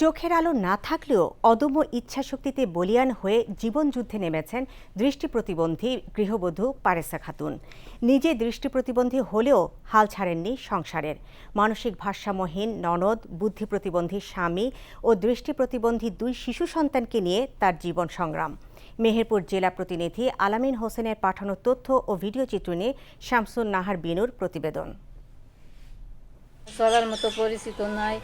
চোখের আলো না থাকলেও অদম্য ইচ্ছাশক্তিতে বলিয়ান হয়ে জীবনযুদ্ধে নেমেছেন দৃষ্টি প্রতিবন্ধী গৃহবধূ পারেসা খাতুন। নিজে দৃষ্টি প্রতিবন্ধী হলেও হাল ছাড়েননি সংসারের। মানসিক ভারসাম্যহীন, ননদ, বুদ্ধি প্রতিবন্ধী স্বামী ও দৃষ্টি প্রতিবন্ধী দুই শিশু সন্তানকে নিয়ে তার জীবন সংগ্রাম। মেহেরপুর জেলা প্রতিনিধি আলামিন হোসেনের পাঠানো তথ্য ও ভিডিও চিত্র নিয়ে শামসুন নাহার বিনুর প্রতিবেদন। চলার মতো পরিচিত নাই।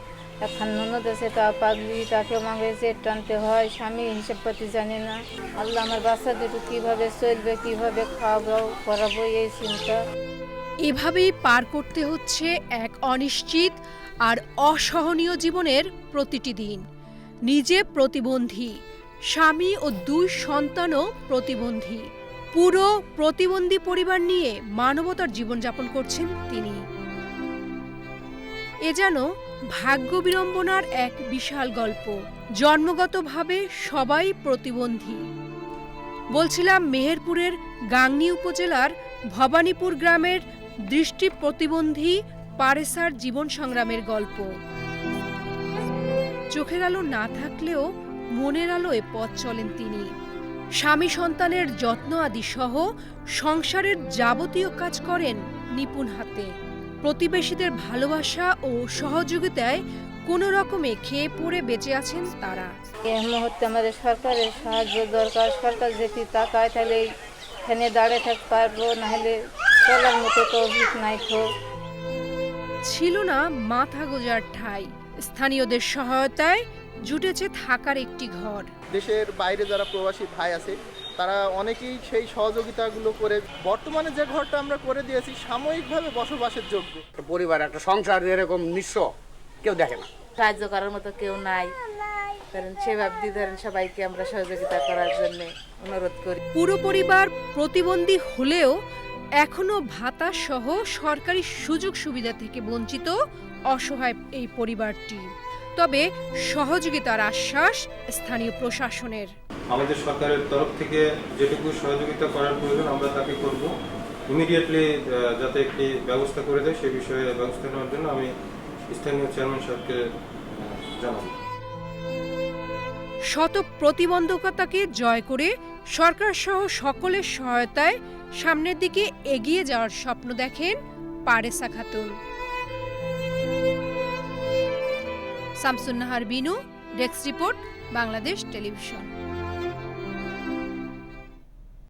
এখন ননদ আছে তা পাগলি, তাকে মাগে জেট টানতে হয়, স্বামী হিসেব পাতি জানে না। আল্লাহ আমার বাচ্চা দুটো কীভাবে চলবে, কীভাবে খাওয়াবো, করাবো, এই চিন্তা। এভাবেই পার করতে হচ্ছে এক অনিশ্চিত আর অসহনীয় জীবনের প্রতিটি দিন। নিজে প্রতিবন্ধী, স্বামী ও দুই সন্তানও প্রতিবন্ধী। পুরো প্রতিবন্ধী পরিবার নিয়ে মানবতার জীবনযাপন করছেন তিনি। এ যেন ভাগ্য বিড়ম্বনার এক বিশাল গল্প। জন্মগতভাবে সবাই প্রতিবন্ধী। বলছিলাম মেহেরপুরের গাংনী উপজেলার ভবানীপুর গ্রামের দৃষ্টি প্রতিবন্ধী পারেসার জীবন সংগ্রামের গল্প। চোখের আলো না থাকলেও মনের আলোয় পথ চলেন তিনি। স্বামী সন্তানের যত্ন আদি সহ সংসারের যাবতীয় কাজ করেন নিপুণ হাতে। প্রতিবেশীদের ভালোবাসা ও সহযোগিতায় কোনো রকমে খেয়ে পড়ে বেঁচে আছেন তারা। এই মুহূর্তে আমাদের সরকারের সাহায্য দরকার। সরকার যদি তাকায় তাহলে এখানে দাঁড়িয়ে থাকতে পারব নাহলে চলার মতো তো অভিজ্ঞ নাই তো। ছিল না মাথা গোজার ঠাই। স্থানীয়দের সহায়তায় জুটেছে থাকার একটি ঘর। দেশের বাইরে যারা প্রবাসী ভাই আছে তারা অনেকেই সেই সহযোগিতাগুলো করে। বর্তমানে যে ঘরটা আমরা করে দিয়েছি সাময়িকভাবে বসবাসের যোগ্য। একটা পরিবার একটা সংসার এরকম নিঃস্ব কেউ দেখে না। সাহায্য করার মতো কেউ নাই। কারণ সেভাবে ধরেন সবাইকে আমরা সহযোগিতা করার জন্য অনুরোধ করি। পুরো পরিবার প্রতিবন্ধী হলেও এখনও ভাতা সহ সরকারি সুযোগ সুবিধা থেকে বঞ্চিত অসহায় এই পরিবারটি। তবে সহযোগিতার আশ্বাস স্থানীয় প্রশাসনের। আমাদের সরকারের তরফ থেকে যেটুকু সহযোগিতা করার প্রয়োজন, আমরা তাকে করব। ইমিডিয়েটলি যাতে একটি ব্যবস্থা করে দেয়, সে বিষয়ে ব্যবস্থা নেওয়ার জন্য আমি স্থানীয় চেয়ারম্যান সাহেবকে জানাব। শত প্রতিবন্ধকতাকে জয় করে সরকার সহ সকলের সহায়তায় সামনের দিকে এগিয়ে যাওয়ার স্বপ্ন দেখেন Paresa Khatun. Shamsunnahar Binu, desk report, Bangladesh television.